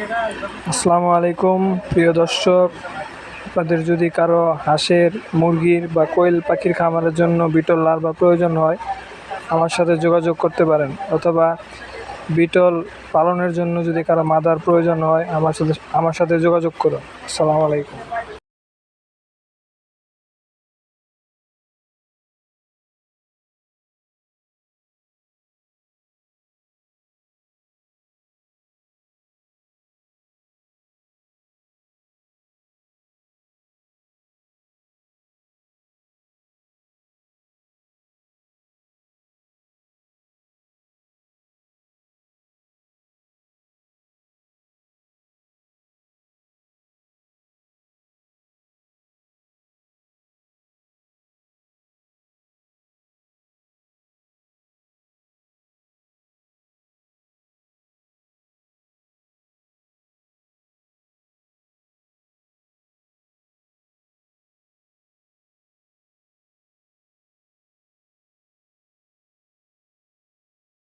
আসসালামু আলাইকুম, প্রিয় দর্শক। আপনাদের যদি কারও হাঁসের, মুরগির বা কোয়েল পাখির খামারের জন্য বিটল লার্ভা প্রয়োজন হয়, আমার সাথে যোগাযোগ করতে পারেন। অথবা বিটল পালনের জন্য যদি কারও মাদার প্রয়োজন হয়, আমার সাথে আমার সাথে যোগাযোগ করুন। আসসালামু আলাইকুম।